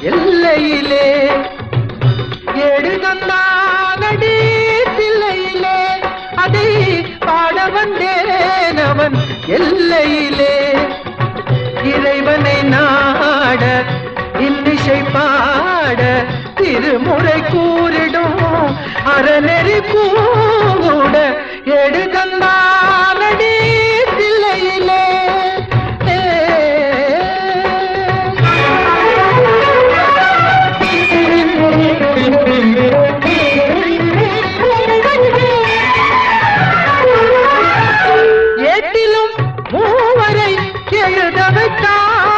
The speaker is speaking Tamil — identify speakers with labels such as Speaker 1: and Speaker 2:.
Speaker 1: எல்லையிலே. எடுதந்தானடி சில்லையிலே. அதை பாட வந்தேன் எல்லையிலே. இறைவனை நாட இன்னிசை பாட திருமுறை கூறிடும் அறநெறி கூ உதவுத்தான்